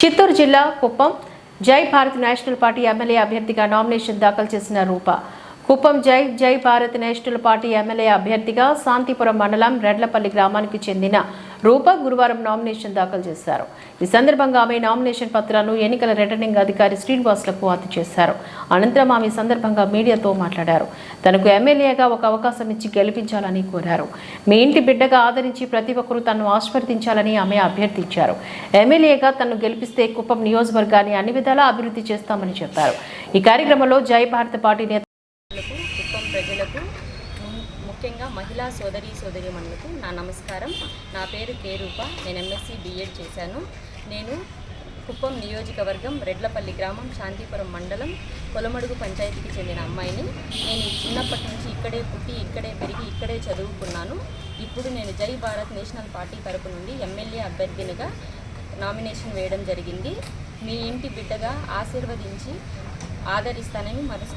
చిత్తూరు జిల్లా Kuppam Jai Bharat national party MLA అభ్యర్థిగా nomination దాఖలు చేసిన రూప. కుప్పం జై జై భారత్ నేషనల్ పార్టీ ఎమ్మెల్యే అభ్యర్థిగా శాంతిపురం మండలం రెడ్లపల్లి గ్రామానికి చెందిన రూప గురువారం నామినేషన్ దాఖలు చేశారు. ఈ సందర్భంగా ఆమె నామినేషన్ పత్రాలను ఎన్నికల రిటర్నింగ్ అధికారి శ్రీనివాసులకు అందజేశారు. అనంతరం ఆమె సందర్భంగా మీడియాతో మాట్లాడారు. తనకు ఎమ్మెల్యేగా ఒక అవకాశం ఇచ్చి గెలిపించాలని కోరారు. మీ ఇంటి బిడ్డగా ఆదరించి ప్రతి ఒక్కరూ తనను ఆశీర్వదించాలని ఆమె అభ్యర్థించారు. ఎమ్మెల్యేగా తనను గెలిపిస్తే కుప్పం నియోజకవర్గాన్ని అన్ని విధాలా అభివృద్ధి చేస్తామని చెప్పారు. ఈ కార్యక్రమంలో జై భారత్ పార్టీ నేత ప్రజలకు కుప్పం ప్రజలకు ముఖ్యంగా మహిళా సోదరి సోదరిమణులకు నా నమస్కారం. నా పేరు కే రూప. నేను ఎంఎస్సి బిఎడ్ చేశాను. నేను కుప్పం నియోజకవర్గం రెడ్లపల్లి గ్రామం శాంతిపురం మండలం కొలమడుగు పంచాయతీకి చెందిన అమ్మాయిని. నేను చిన్నప్పటి నుంచి ఇక్కడే పుట్టి ఇక్కడే పెరిగి ఇక్కడే చదువుకున్నాను. ఇప్పుడు నేను జై భారత్ నేషనల్ పార్టీ తరపు నుండి ఎమ్మెల్యే అభ్యర్థినిగా నామినేషన్ వేయడం జరిగింది. మీ ఇంటి బిడ్డగా ఆశీర్వదించి ఆదరిస్తానని మనస్ఫూర్తిగా